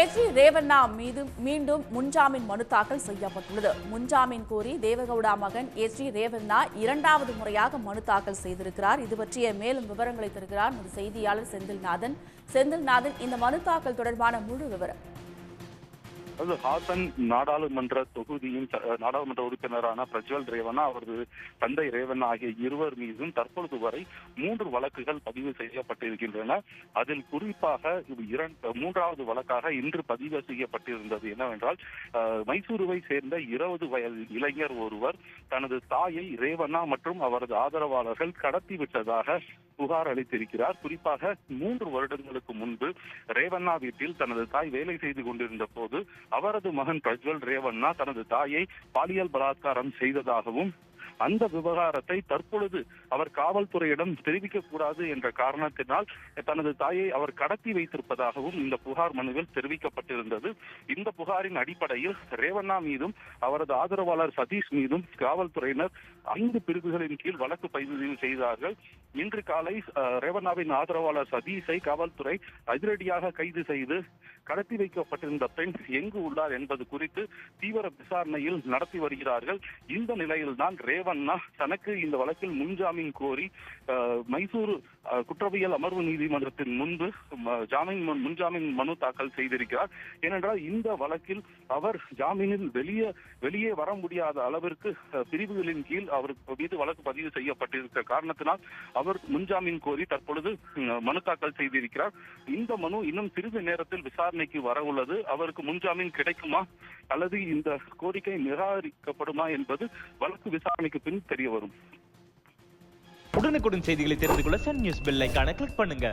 H D Revanna மீது மீண்டும் முன்ஜாமீன் மனு தாக்கல் செய்யப்பட்டுள்ளது. முன்ஜாமீன் கோரி தேவகவுடா மகன் எச் டி ரேவண்ணா இரண்டாவது முறையாக மனு தாக்கல் செய்திருக்கிறார். இது பற்றிய மேலும் விவரங்களை தருகிறார் நமது செய்தியாளர் செந்தில்நாதன். செந்தில்நாதன் இந்த மனு தாக்கல் தொடர்பான முழு விவரம். அதாவது ஹாசன் நாடாளுமன்ற தொகுதியின் நாடாளுமன்ற உறுப்பினரான பிரஜ்வல் ரேவண்ணா அவரது தந்தை ரேவண்ணா ஆகிய இருவர் மீதும் தற்பொழுது வரை மூன்று வழக்குகள் பதிவு செய்யப்பட்டிருக்கின்றன. அதில் குறிப்பாக இரண்டு மூன்றாவது வழக்காக இன்று பதிவு செய்யப்பட்டிருந்தது என்னவென்றால் மைசூருவை சேர்ந்த இருபது வயது இளைஞர் ஒருவர் தனது தாயை ரேவண்ணா மற்றும் அவரது ஆதரவாளர்கள் கடத்தி விட்டதாக புகார் அளித்திருக்கிறார். குறிப்பாக மூன்று வருடங்களுக்கு முன்பு ரேவண்ணா வீட்டில் தனது தாய் வேலை செய்து கொண்டிருந்த போது அவரது மகன் பிரஜ்வல் ரேவண்ணா தனது தாயை பாலியல் பலாத்காரம் செய்ததாகவும் அந்த விவகாரத்தை தற்பொழுது அவர் காவல்துறையிடம் தெரிவிக்க கூடாது என்ற காரணத்தினால் தனது தாயை அவர் கடத்தி வைத்திருப்பதாகவும் இந்த புகார் மனுவில் தெரிவிக்கப்பட்டிருந்தது. இந்த புகாரின் அடிப்படையில் ரேவண்ணா மீதும் அவரது ஆதரவாளர் சதீஷ் மீதும் காவல்துறையினர் ஐந்து பிரிவுகளின் கீழ் வழக்கு பதிவு செய்தார்கள். இன்று காலை ரேவண்ணாவின் ஆதரவாளர் சதீஷை காவல்துறை அதிரடியாக கைது செய்து கடத்தி வைக்கப்பட்டிருந்த பெண் எங்கு உள்ளார் என்பது குறித்து தீவிர விசாரணையில் நடத்தி வருகிறார்கள். இந்த நிலையில்தான் ரேவண்ணா தனக்கு இந்த வழக்கில் முன்ஜாமீன் கோரி மைசூர் குற்றவியல் அமர்வு நீதிமன்றத்தின் முன்பு ஜாமீன் முன்ஜாமீன் மனு தாக்கல் செய்திருக்கிறார். ஏனென்றால் இந்த வழக்கில் அவர் ஜாமீனில் வெளியே வெளியே வர முடியாத அளவிற்கு பிரிவுகளின் கீழ் அவர் மீது வழக்கு பதிவு செய்யப்பட்டிருக்கிற காரணத்தினால் அவர் முன்ஜாமீன் கோரி தற்பொழுது மனு தாக்கல் செய்திருக்கிறார். இந்த மனு இன்னும் சிறிது நேரத்தில் விசாரணைக்கு வர உள்ளது. அவருக்கு முன்ஜாமீன் கிடைக்குமா? அல்லது இந்த கோரிக்கை நிராகரிக்கப்படுமா என்பது வழக்கு விசாரணை விசாரணைக்கு பின் தெரிய வரும் உடனுக்குடன் செய்திகளை தெரிந்து கொள்ள சன் நியூஸ் பெல் ஐக்கான கிளிக் பண்ணுங்க.